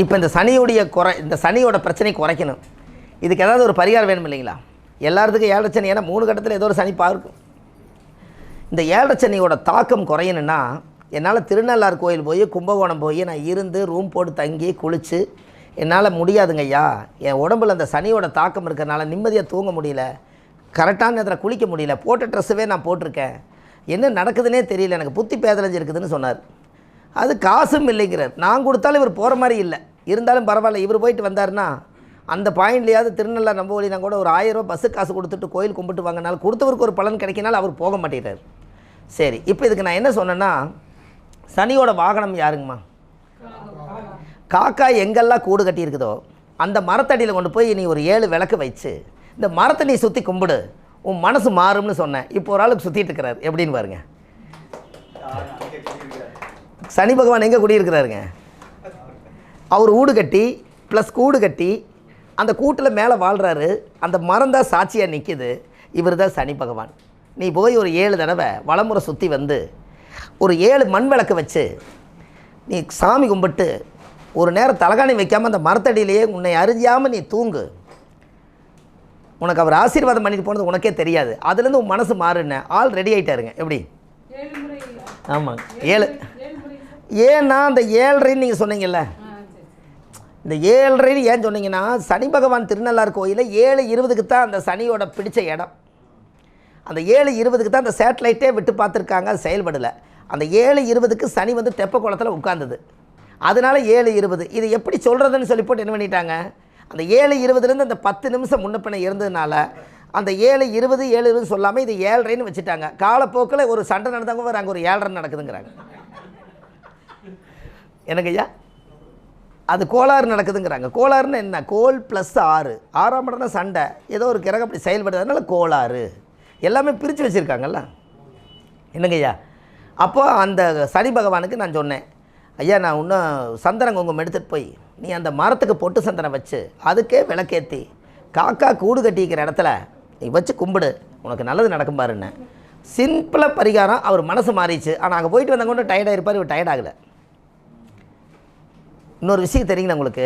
இப்போ இந்த சனியுடைய குறை இந்த சனியோட பிரச்சனை குறைக்கணும். இதுக்கு ஏதாவது ஒரு பரிகாரம் வேணும் இல்லைங்களா? எல்லாத்துக்கும் ஏழரை சனி ஏன்னா மூணு கட்டத்தில் ஏதோ ஒரு சனி பார்க்கும் இந்த ஏழரை சனியோட தாக்கம் குறையணும்னா என்னால் திருநள்ளார் கோயில் போய் கும்பகோணம் போய் நான் இருந்து ரூம் போட்டு தங்கி குளித்து என்னால் முடியாதுங்க ஐயா. என் உடம்புல அந்த சனியோட தாக்கம் இருக்கிறனால நிம்மதியாக தூங்க முடியல. கரெக்டான நேரத்தில் குளிக்க முடியல. போட்ட ட்ரெஸ்ஸுவே நான் போட்டிருக்கேன். என்ன நடக்குதுன்னே தெரியல. எனக்கு புத்தி பேதலைஞ்சு இருக்குதுன்னு சொன்னார். அது காசும் இல்லைங்கிறார். நான் கொடுத்தாலும் இவர் போகிற மாதிரி இல்லை. இருந்தாலும் பரவாயில்ல இவர் போயிட்டு வந்தாருன்னா அந்த பாயிண்ட்லையாவது திருநெல்வேலி நம்ப வழினா கூட ஒரு ஆயிரம் பஸ்ஸு காசு கொடுத்துட்டு கோயில் கும்பிட்டு வாங்கினாலும் கொடுத்தவருக்கு ஒரு பலன் கிடைக்கினாலும் அவர் போக மாட்டேங்கிறார் சரி இப்போ இதுக்கு நான் என்ன சொன்னேன்னா சனியோட வாகனம் யாருங்கம்மா? காக்கா எங்கெல்லாம் கூடு கட்டியிருக்குதோ அந்த மரத்தடியில் கொண்டு போய் நீ ஒரு ஏழு விளக்கு வச்சு இந்த மரத்தை நீ சுற்றி கும்பிடு உன் மனசு மாறும்னு சொன்னேன். இப்போ ஒரு ஆளுக்கு சுற்றிட்டு இருக்கிறார். எப்படின்னு பாருங்க. சனி பகவான் எங்கே குடியிருக்கிறாருங்க? அவர் ஊடு கட்டி ப்ளஸ் கூடு கட்டி அந்த கூட்டில் மேலே வாழ்கிறாரு அந்த மரம் தான் சாட்சியாக நிற்கிது இவர் தான் சனி பகவான். நீ போய் ஒரு ஏழு தடவை வலமுறை சுற்றி வந்து ஒரு ஏழு மண் விளக்கு வச்சு நீ சாமி கும்பிட்டு ஒரு நேரம் தலகாணி வைக்காமல் அந்த மரத்தடியிலேயே உன்னை அறிஞ்சாமல் நீ தூங்கு. உனக்கு அவர் ஆசீர்வாதம் பண்ணிட்டு போனது உனக்கே தெரியாது. அதுலேருந்து உன் மனசு மாறுன ஆள் ரெடி ஆகிட்டாருங்க எப்படி? ஆமாங்க ஏழு. ஏன்னா அந்த ஏழரைன்னு நீங்கள் சொன்னீங்கல்ல? இந்த ஏழரைன்னு ஏன் சொன்னீங்கன்னா சனி பகவான் திருநள்ளார் கோயிலில் ஏழு இருபதுக்கு தான் அந்த சனியோட பிடிச்ச இடம். அந்த ஏழு இருபதுக்கு தான் அந்த சேட்டலைட்டே விட்டு பார்த்துருக்காங்க அது செயல்படலை. அந்த ஏழு இருபதுக்கு சனி வந்து தெப்ப குளத்தில் உட்காந்தது அதனால ஏழு இருபது. இது எப்படி சொல்கிறதுன்னு சொல்லி போட்டு என்ன பண்ணிட்டாங்க? அந்த ஏழு இருபதுலேருந்து அந்த பத்து நிமிஷம் முன்னப்பின இருந்ததுனால அந்த ஏழு இருபது ஏழு இருபது சொல்லாமல் இது ஏழரைன்னு வச்சுட்டாங்க. காலப்போக்கில் ஒரு சண்டை நடந்தவங்க வேறு அங்கே ஒரு ஏழரை நடக்குதுங்கிறாங்க. என்னங்கய்யா? அது கோளாறு நடக்குதுங்கிறாங்க. கோளாறுன்னு என்ன? கோல் ப்ளஸ் ஆறு ஆறாம் இடம்னா சண்டை. ஏதோ ஒரு கிரகம் அப்படி செயல்படுறதுனால கோளாறு. எல்லாமே பிரித்து வச்சுருக்காங்கல்ல? என்னங்கய்யா? அப்போ அந்த சனி பகவானுக்கு நான் சொன்னேன். ஐயா நான் இன்னும் சந்தனம் குங்குமம் எடுத்துகிட்டு போய் நீ அந்த மரத்துக்கு பொட்டு சந்தனம் வச்சு அதுக்கே விளக்கேற்றி காக்கா கூடு கட்டிக்கிற இடத்துல நீ வச்சு கும்பிடு. உனக்கு நல்லது நடக்கும் பாருன்னு. சிம்பிளாக பரிகாரம் அவர் மனசு மாறிச்சு. ஆனால் அங்கே போயிட்டு வந்தவங்க டயர்டாக இருப்பார் இவர் டயர்டாகலை இன்னொரு விஷயம் தெரியுங்களா உங்களுக்கு?